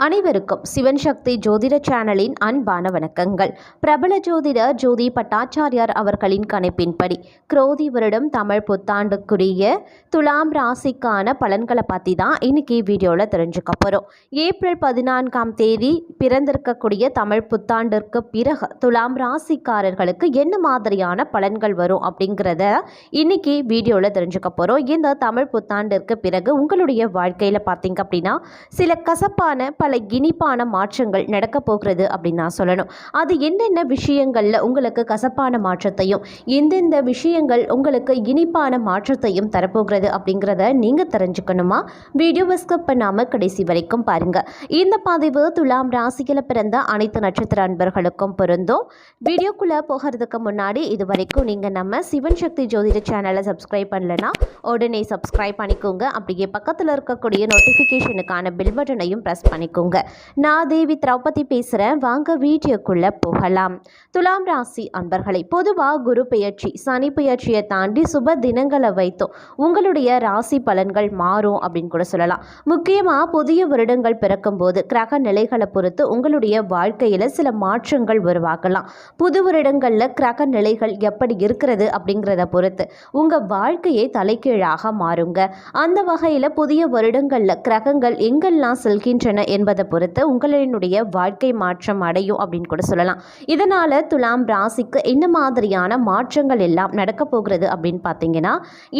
அனைவருக்கும் சிவன் சக்தி ஜோதிட சேனலின் அன்பான வணக்கங்கள். பிரபல ஜோதிடர் ஜோதி பட்டாச்சாரியார் அவர்களின் கணிப்பின்படி குரோதி வருடம் தமிழ் புத்தாண்டுக்குரிய துலாம் ராசிக்கான பலன்களை பற்றி தான் இன்னைக்கு வீடியோவில் தெரிஞ்சுக்க போகிறோம் ஏப்ரல் பதினான்காம் தேதி பிறந்திருக்கக்கூடிய தமிழ் புத்தாண்டிற்கு பிறகு துலாம் ராசிக்காரர்களுக்கு என்ன மாதிரியான பலன்கள் வரும் அப்படிங்கிறத இன்னைக்கு வீடியோவில் தெரிஞ்சுக்க போகிறோம் இந்த தமிழ் புத்தாண்டிற்கு பிறகு உங்களுடைய வாழ்க்கையில் பார்த்தீங்க அப்படின்னா சில கசப்பான பல இனிப்பான மாற்றங்கள் நடக்க போகிறது அப்படின்னு நான் சொல்லணும். அது என்னென்ன விஷயங்களில் உங்களுக்கு கசப்பான மாற்றத்தையும் எந்தெந்த விஷயங்கள் உங்களுக்கு இனிப்பான மாற்றத்தையும் தரப்போகிறது அப்படிங்கிறத நீங்கள் தெரிஞ்சுக்கணுமா? வீடியோவை ஸ்கிப் பண்ணாமல் கடைசி வரைக்கும் பாருங்கள் இந்த பதிவு துலாம் ராசியில் பிறந்த அனைத்து நட்சத்திர அன்பர்களுக்கும் பொருந்தும். வீடியோக்குள்ளே போகிறதுக்கு முன்னாடி இது வரைக்கும் நீங்கள் நம்ம சிவன் சக்தி ஜோதிட சேனலை சப்ஸ்கிரைப் பண்ணலன்னா உடனே சப்ஸ்கிரைப் பண்ணிக்கோங்க. அப்படியே பக்கத்தில் இருக்கக்கூடிய நோட்டிஃபிகேஷனுக்கான பில் பட்டனையும் ப்ரெஸ் பண்ணிக்கோங்க. பார்த்துக்கோங்க நான் தேவி திரௌபதி பேசுகிறேன் வாங்க வீடியோக்குள்ளே போகலாம். துலாம் ராசி அன்பர்களை பொதுவாக குரு பெயர்ச்சி சனி பெயர்ச்சியை தாண்டி சுப தினங்களை வைத்தும். உங்களுடைய ராசி பலன்கள் மாறும் அப்படின்னு கூட சொல்லலாம். முக்கியமாக புதிய வருடங்கள் பிறக்கும் போது கிரக நிலைகளை பொறுத்து உங்களுடைய வாழ்க்கையில் சில மாற்றங்கள் உருவாகலாம் புது வருடங்களில் கிரக நிலைகள் எப்படி இருக்கிறது அப்படிங்கிறத பொறுத்து உங்கள் வாழ்க்கையை தலைகீழாக மாறுங்க. அந்த வகையில் புதிய வருடங்களில் கிரகங்கள் எங்கெல்லாம் செல்கின்றன என்பதை பொறுத்து உங்களினுடைய வாழ்க்கை மாற்றம் அடையும் அப்படின்னு கூட சொல்லலாம். இதனால் துலாம் ராசிக்கு என்ன மாதிரியான மாற்றங்கள் எல்லாம் நடக்க போகிறது அப்படின்னு பார்த்தீங்கன்னா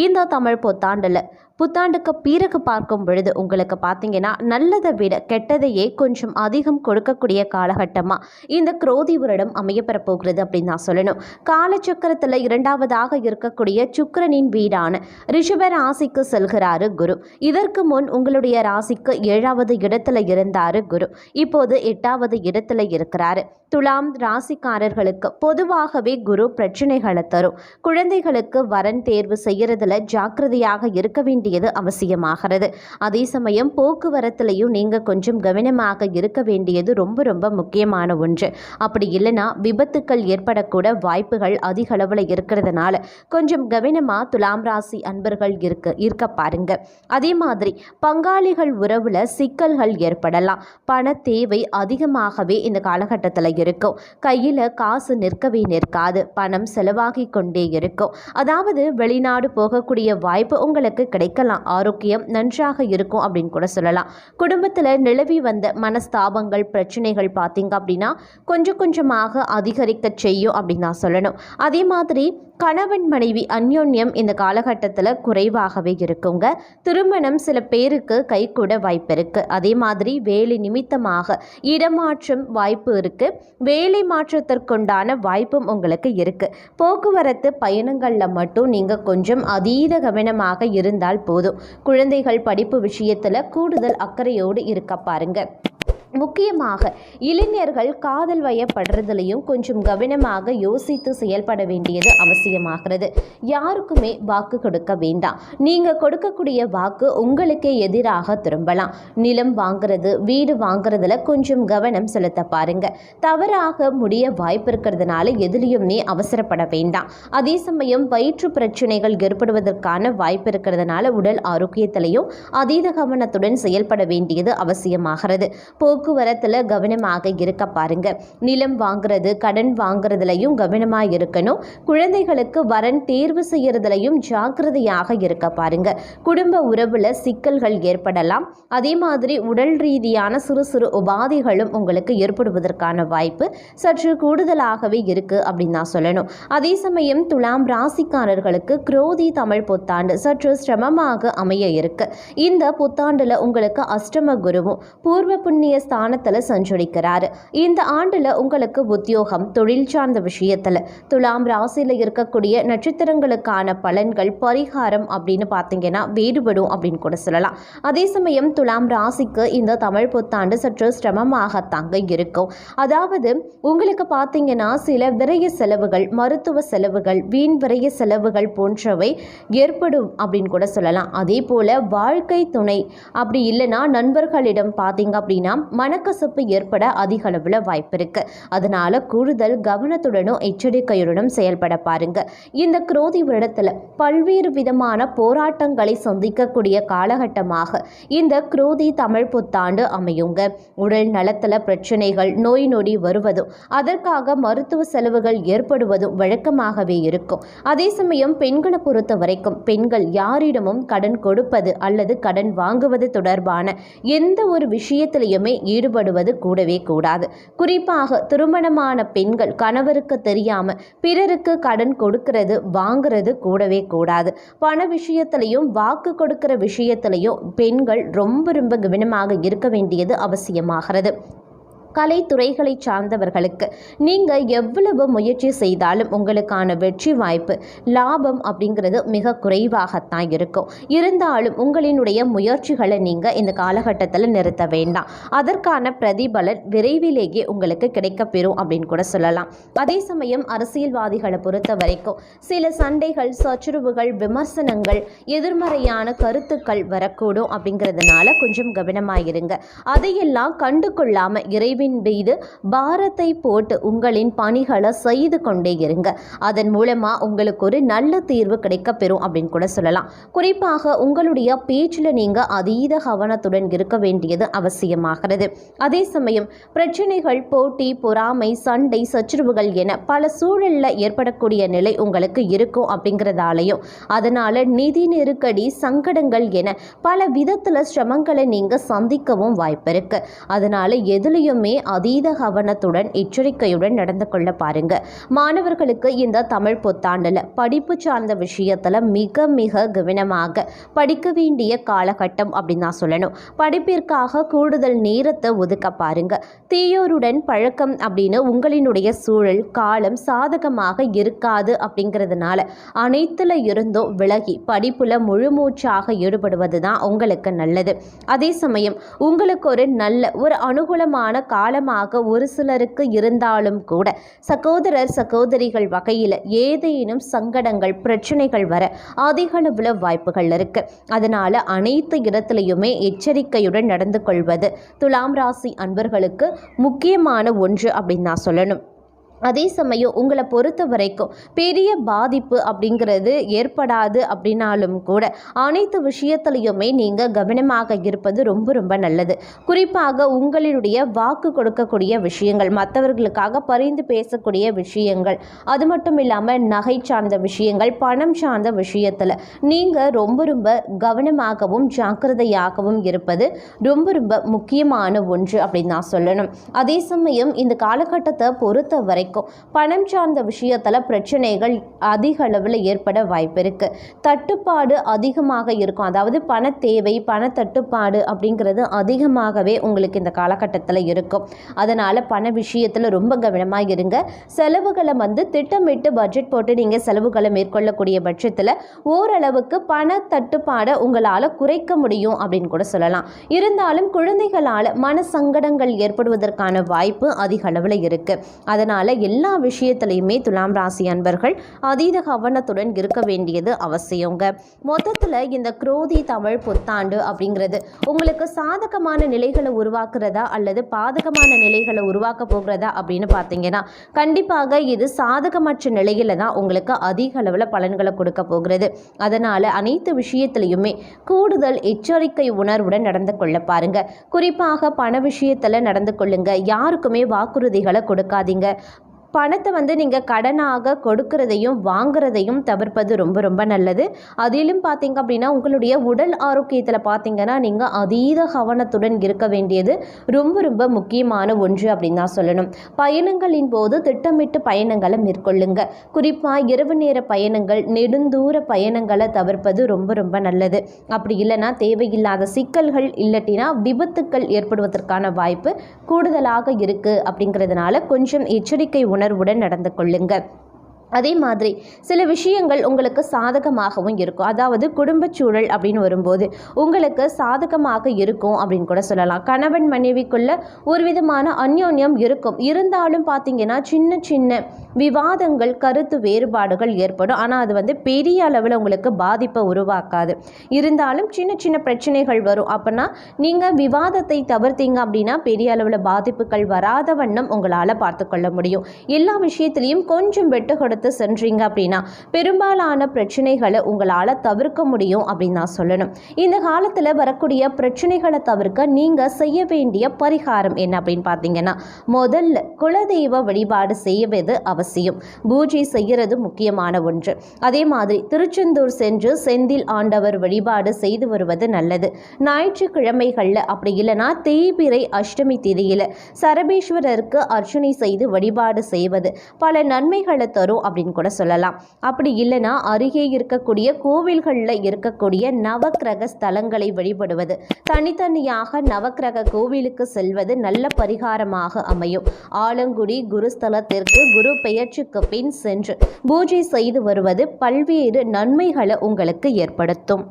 இந்த தமிழ் புத்தாண்டில் புத்தாண்டுக்கு பிறகு பார்க்கும் பொழுது உங்களுக்கு பார்த்தீங்கன்னா நல்லதை விட கெட்டதையே கொஞ்சம் அதிகம் கொடுக்கக்கூடிய காலகட்டமாக இந்த குரோதி வருடம் அமையப்பெற போகிறது அப்படின்னு நான் சொல்லணும். காலச்சக்கரத்தில் இரண்டாவதாக இருக்கக்கூடிய சுக்கரனின் வீடான ரிஷப ராசிக்கு செல்கிறாரு குரு. இதற்கு முன் உங்களுடைய ராசிக்கு ஏழாவது இடத்துல இருந்தாரு குரு. இப்போது எட்டாவது இடத்துல இருக்கிறாரு. துலாம் ராசிக்காரர்களுக்கு பொதுவாகவே குரு பிரச்சனைகளை தரும். குழந்தைகளுக்கு வரன் தேர்வு செய்யறதுல ஜாக்கிரதையாக இருக்க வேண்டிய வேண்டியது அவசியமாகிறது. அதே சமயம் போக்குவரத்துலையும் நீங்கள் கொஞ்சம் கவனமாக இருக்க வேண்டியது ரொம்ப ரொம்ப முக்கியமான ஒன்று. அப்படி இல்லைன்னா விபத்துக்கள் ஏற்படக்கூட வாய்ப்புகள் அதிக அளவில் இருக்கிறதுனால கொஞ்சம் கவனமாக துலாம் ராசி அன்பர்கள் இருக்க இருக்க பாருங்க. அதே மாதிரி பங்காளிகள் உறவில் சிக்கல்கள் ஏற்படலாம். பண தேவை அதிகமாகவே இந்த காலகட்டத்தில் இருக்கும். கையில் காசு நிற்கவே நிற்காது. பணம் செலவாகி கொண்டே இருக்கும். அதாவது வெளிநாடு போகக்கூடிய வாய்ப்பு உங்களுக்கு கிடைக்க கிடைக்கலாம் ஆரோக்கியம் நன்றாக இருக்கும் அப்படின்னு கூட சொல்லலாம். குடும்பத்தில் நிலவி வந்த மனஸ்தாபங்கள் பிரச்சனைகள் பார்த்தீங்க அப்படின்னா கொஞ்சம் கொஞ்சமாக அதிகரிக்க செய்யும் அப்படின்னு நான் சொல்லணும். அதே மாதிரி கணவன் மனைவி அந்யோன்யம் இந்த காலகட்டத்தில் குறைவாகவே இருக்குங்க. திருமணம் சில பேருக்கு கைகூட வாய்ப்பு இருக்குது அதே மாதிரி வேலை நிமித்தமாக இடமாற்றம் வாய்ப்பு இருக்குது வேலை மாற்றத்திற்குண்டான வாய்ப்பும் உங்களுக்கு இருக்குது போக்குவரத்து பயணங்களில் மட்டும் நீங்கள் கொஞ்சம் அதீத கவனமாக இருந்தால் போதும். குழந்தைகள் படிப்பு விஷயத்தில் கூடுதல் அக்கறையோடு இருக்க பாருங்கள் முக்கியமாக இளைஞர்கள் காதல் வயப்படுறதுலையும் கொஞ்சம் கவனமாக யோசித்து செயல்பட வேண்டியது அவசியமாகிறது. யாருக்குமே வாக்கு கொடுக்க வேண்டாம். நீங்கள் கொடுக்கக்கூடிய வாக்கு உங்களுக்கே எதிராக திரும்பலாம். நிலம் வாங்குறது வீடு வாங்குறதுல கொஞ்சம் கவனம் செலுத்த பாருங்க. தவறாக முடிய வாய்ப்பு இருக்கிறதுனால எதுலேயுமே அவசரப்பட வேண்டாம். அதே சமயம் வயிற்று பிரச்சனைகள் ஏற்படுவதற்கான வாய்ப்பு இருக்கிறதுனால உடல் ஆரோக்கியத்திலையும் அதீத கவனத்துடன் செயல்பட வேண்டியது அவசியமாகிறது. போக்குவரத்தில் கவனமாக இருக்க பாருங்க. நிலம் வாங்குறது கடன் வாங்குறதுலையும் கவனமாக இருக்கணும். குழந்தைகளுக்கு வரன் தேர்வு செய்யறதுலையும் ஜாக்கிரதையாக இருக்க பாருங்க. குடும்ப உறவில் சிக்கல்கள் ஏற்படலாம். அதே மாதிரி உடல் ரீதியான சிறு சிறு உபாதைகளும் உங்களுக்கு ஏற்படுவதற்கான வாய்ப்பு சற்று கூடுதலாகவே இருக்கு அப்படின்னு நான் சொல்லணும். அதே சமயம் துலாம் ராசிக்காரர்களுக்கு குரோதி தமிழ் புத்தாண்டு சற்று சிரமமாக அமைய இருக்கு. இந்த புத்தாண்டுல உங்களுக்கு அஷ்டம குருவும் பூர்வ புண்ணிய ஸ்தானத்தில் சஞ்சரிக்கிறார். இந்த ஆண்டில் உங்களுக்கு உத்தியோகம் தொழில் சார்ந்த விஷயத்தில் துலாம் ராசியில் இருக்கக்கூடிய நட்சத்திரங்களுக்கான பலன்கள் பரிகாரம் அப்படின்னு பார்த்தீங்கன்னா வேறுபடும் அப்படின்னு கூட சொல்லலாம். அதே சமயம் துலாம் ராசிக்கு இந்த தமிழ் புத்தாண்டு சற்று சிரமமாக தாங்க இருக்கும். அதாவது உங்களுக்கு பார்த்தீங்கன்னா சில விரய செலவுகள் மருத்துவ செலவுகள் வீண் விரைய செலவுகள் போன்றவை ஏற்படும் அப்படின்னு கூட சொல்லலாம். அதே போல் வாழ்க்கை துணை அப்படி இல்லைன்னா நண்பர்களிடம் பார்த்தீங்க அப்படின்னா மனக்கசப்பு ஏற்பட அதிக அளவில் வாய்ப்பு இருக்கு. அதனால கூடுதல் கவனத்துடனும் எச்சரிக்கையுடனும் செயல்பட பாருங்க. இந்த குரோதி வருடத்தில் பல்வேறு விதமான போராட்டங்களை சந்திக்கக்கூடிய காலகட்டமாக இந்த குரோதி தமிழ் புத்தாண்டு அமையுங்க. உடல் நலத்தில் பிரச்சனைகள் நோய் நொடி வருவதும் அதற்காக மருத்துவ செலவுகள் ஏற்படுவதும் வழக்கமாகவே இருக்கும். அதே சமயம் பெண்களை பொறுத்த வரைக்கும் பெண்கள் யாரிடமும் கடன் கொடுப்பது அல்லது கடன் வாங்குவது தொடர்பான எந்த ஒரு விஷயத்திலையுமே ஈடுபடுவது கூடவே கூடாது. குறிப்பாக திருமணமான பெண்கள் கணவருக்கு தெரியாம பிறருக்கு கடன் கொடுக்கிறது வாங்குறது கூடவே கூடாது. பண விஷயத்திலையும் வாக்கு கொடுக்கிற விஷயத்திலையும் பெண்கள் ரொம்ப ரொம்ப கவனமாக இருக்க வேண்டியது அவசியமாகிறது. கலைத்துறைகளை சார்ந்தவர்களுக்கு. நீங்கள் எவ்வளவு முயற்சி செய்தாலும் உங்களுக்கான வெற்றி வாய்ப்பு லாபம் அப்படிங்கிறது மிக குறைவாகத்தான் இருக்கும். இருந்தாலும் உங்களினுடைய முயற்சிகளை நீங்கள் இந்த காலகட்டத்தில் நிறுத்த வேண்டாம். அதற்கான பிரதிபலன் விரைவிலேயே உங்களுக்கு கிடைக்கப்பெறும் அப்படின்னு கூட சொல்லலாம். அதே சமயம் அரசியல்வாதிகளை பொறுத்த வரைக்கும் சில சண்டைகள் சச்சுரவுகள் விமர்சனங்கள் எதிர்மறையான கருத்துக்கள் வரக்கூடும் அப்படிங்கிறதுனால கொஞ்சம் கவனமாயிருங்க. அதையெல்லாம் கண்டு கொள்ளாமல் இறைவன் மீது பாரத்தை போட்டு உங்களின் பணிகளை செய்து கொண்டே இருங்க. அதன் மூலமா உங்களுக்கு ஒரு நல்ல தீர்வு கிடைக்கப்பெறும் அப்படின்னு கூட சொல்லலாம். குறிப்பாக உங்களுடைய பேச்சில் நீங்க அதீத கவனத்துடன் இருக்க வேண்டியது அவசியமாகிறது. அதே சமயம் பிரச்சனைகள் போட்டி பொறாமை சண்டை சச்சுரவுகள் என பல சூழலில் ஏற்படக்கூடிய நிலை உங்களுக்கு இருக்கும் அப்படிங்கிறதாலையும். அதனால நிதி நெருக்கடி சங்கடங்கள் என பல விதத்தில் சிரமங்களை நீங்க சந்திக்கவும் வாய்ப்பு இருக்கு. அதனால எதுலையுமே அதீத கவனத்துடன் எச்சரிக்கையுடன் நடந்து கொள்ள பாருங்க. மாணவர்களுக்கு இந்த தமிழ் புத்தாண்டில் படிப்பு சார்ந்த விஷயத்துல மிக மிக கவனமாக படிக்க வேண்டிய காலகட்டம் அப்படின்னு நான் சொல்லணும். படிப்பிற்காக கூடுதல் நேரத்தை ஒதுக்க பாருங்க. தீயோருடன் பழக்கம் அப்படின்னு உங்களினுடைய சூழல் காலம் சாதகமாக இருக்காது அப்படிங்கிறதுனால அனைத்துல இருந்தும் விலகி படிப்புல முழுமூச்சாக ஈடுபடுவது தான் உங்களுக்கு நல்லது. அதே சமயம் உங்களுக்கு ஒரு நல்ல ஒரு அனுகூலமான காலமாக ஒரு சிலருக்கு இருந்தாலும் கூட சகோதரர் சகோதரிகள் வகையில் ஏதேனும் சங்கடங்கள் பிரச்சனைகள் வர அதிகளவில் வாய்ப்புகள் இருக்கு. அதனால அனைத்து இடத்துலையுமே எச்சரிக்கையுடன் நடந்து கொள்வது துலாம் ராசி அன்பர்களுக்கு முக்கியமான ஒன்று அப்படின்னு நான் சொல்லணும். அதே சமயம் உங்களை பொறுத்த வரைக்கும் பெரிய பாதிப்பு அப்படிங்கிறது ஏற்படாது அப்படின்னாலும் கூட அனைத்து விஷயத்துலையுமே நீங்கள் கவனமாக இருப்பது ரொம்ப ரொம்ப நல்லது. குறிப்பாக உங்களினுடைய வாக்கு கொடுக்கக்கூடிய விஷயங்கள் மற்றவர்களுக்காக பரிந்து பேசக்கூடிய விஷயங்கள் அது மட்டும் இல்லாமல் நகை சார்ந்த விஷயங்கள் பணம் சார்ந்த விஷயத்தில் நீங்கள் ரொம்ப ரொம்ப கவனமாகவும் ஜாக்கிரதையாகவும் இருப்பது ரொம்ப ரொம்ப முக்கியமான ஒன்று அப்படின்னு நான் சொல்லணும். அதே சமயம் இந்த காலகட்டத்தை பொறுத்த வரைக்கும் பணம் சார்ந்த விஷயத்தில் பிரச்சனைகள் அதிக அளவில் ஏற்பட வாய்ப்பு இருக்குது தட்டுப்பாடு அதிகமாக இருக்கும். அதாவது பண தேவை பண தட்டுப்பாடு அப்படிங்கிறது அதிகமாகவே உங்களுக்கு இந்த காலகட்டத்தில் இருக்கும். அதனால் பண விஷயத்தில் ரொம்ப கவனமாக இருங்க. செலவுகளை வந்து திட்டமிட்டு பட்ஜெட் போட்டு நீங்கள் செலவுகளை மேற்கொள்ளக்கூடிய பட்சத்தில் ஓரளவுக்கு பண தட்டுப்பாடை உங்களால் குறைக்க முடியும் அப்படின்னு கூட சொல்லலாம். இருந்தாலும் குழந்தைகளால் மன சங்கடங்கள் ஏற்படுவதற்கான வாய்ப்பு அதிக அளவில் இருக்குது அதனால் எல்லா விஷயத்துலையுமே துலாம் ராசி அன்பர்கள் அதீத கவனத்துடன் இருக்க வேண்டியது அவசியங்க. மொத்தத்தில் இந்த குரோதி தமிழ் புத்தாண்டு அப்படிங்கிறது உங்களுக்கு சாதகமான நிலைகளை உருவாக்குறதா அல்லது பாதகமான நிலைகளை உருவாக்க போகிறதா அப்படின்னு பார்த்தீங்கன்னா கண்டிப்பாக இது சாதகமற்ற நிலையில தான் உங்களுக்கு அதிக அளவில் பலன்களை கொடுக்க போகிறது. அதனால் அனைத்து விஷயத்திலையுமே கூடுதல் எச்சரிக்கை உணர்வுடன் நடந்து கொள்ள பாருங்க. குறிப்பாக பண விஷயத்தில் நடந்து கொள்ளுங்க. யாருக்குமே வாக்குறுதிகளை கொடுக்காதீங்க. பணத்தை வந்து நீங்கள் கடனாக கொடுக்கறதையும் வாங்குறதையும் தவிர்ப்பது ரொம்ப ரொம்ப நல்லது. அதிலும் பார்த்தீங்க அப்படின்னா உங்களுடைய உடல் ஆரோக்கியத்தில் பார்த்தீங்கன்னா நீங்கள் அதீத கவனத்துடன் இருக்க வேண்டியது ரொம்ப ரொம்ப முக்கியமான ஒன்று அப்படின்னு தான் சொல்லணும். பயணங்களின் போது திட்டமிட்டு பயணங்களை மேற்கொள்ளுங்க. குறிப்பாக இரவு நேர பயணங்கள் நெடுந்தூர பயணங்களை தவிர்ப்பது ரொம்ப ரொம்ப நல்லது. அப்படி இல்லைன்னா தேவையில்லாத சிக்கல்கள் இல்லட்டினா விபத்துக்கள் ஏற்படுவதற்கான வாய்ப்பு கூடுதலாக இருக்குது அப்படிங்கிறதுனால கொஞ்சம் எச்சரிக்கை உணர்வுடன் நடந்து கொள்ளுங்க அதே மாதிரி சில விஷயங்கள் உங்களுக்கு சாதகமாகவும் இருக்கும். அதாவது குடும்பச்சூழல் அப்படின்னு வரும்போது உங்களுக்கு சாதகமாக இருக்கும் அப்படின்னு கூட சொல்லலாம். கணவன் மனைவிக்குள்ள ஒரு விதமான அந்யோன்யம் இருக்கும். இருந்தாலும் பார்த்தீங்கன்னா சின்ன சின்ன விவாதங்கள் கருத்து வேறுபாடுகள் ஏற்படும். ஆனால் அது வந்து பெரிய அளவில் உங்களுக்கு பாதிப்பை உருவாக்காது. இருந்தாலும் சின்ன சின்ன பிரச்சனைகள் வரும். அப்படின்னா நீங்கள் விவாதத்தை தவிர்த்தீங்க அப்படின்னா பெரிய அளவில் பாதிப்புகள் வராத வண்ணம் உங்களால் பார்த்துக்கொள்ள முடியும். எல்லா விஷயத்துலையும் கொஞ்சம் விட்டு கொடுத்து சென்றீங்க அப்படின்னா பெரும்பாலான பிரச்சனைகளை உங்களால் தவிர்க்க முடியும் அப்படின்னு நான் சொல்லணும். இந்த காலத்தில் வரக்கூடிய பிரச்சனைகளை தவிர்க்க நீங்கள் செய்ய வேண்டிய பரிகாரம் என்ன அப்படின்னு பார்த்தீங்கன்னா முதல்ல குலதெய்வ வழிபாடு செய்வது அவசியம். பூஜை செய்கிறது முக்கியமான ஒன்று. அதே மாதிரி திருச்செந்தூர் சென்று செந்தில் ஆண்டவர் வழிபாடு செய்து வருவது நல்லது. ஞாயிற்றுக்கிழமைகளில் அப்படி இல்லைன்னா தேய்பிறை அஷ்டமி திதியில் சரபேஸ்வரருக்கு அர்ச்சனை செய்து வழிபாடு செய்வது பல நன்மைகளை தரும் அப்படின்னு கூட சொல்லலாம். அப்படி இல்லைன்னா அருகே இருக்கக்கூடிய கோவில்களில் இருக்கக்கூடிய நவக்கிரக ஸ்தலங்களை வழிபடுவது தனித்தனியாக நவக்கிரக கோவிலுக்கு செல்வது நல்ல பரிகாரமாக அமையும். ஆலங்குடி குருஸ்தலத்திற்கு குரு பெயர்ச்சிக்கு பின் சென்று பூஜை செய்து வருவது பல்வேறு நன்மைகளை உங்களுக்கு ஏற்படுத்தும்.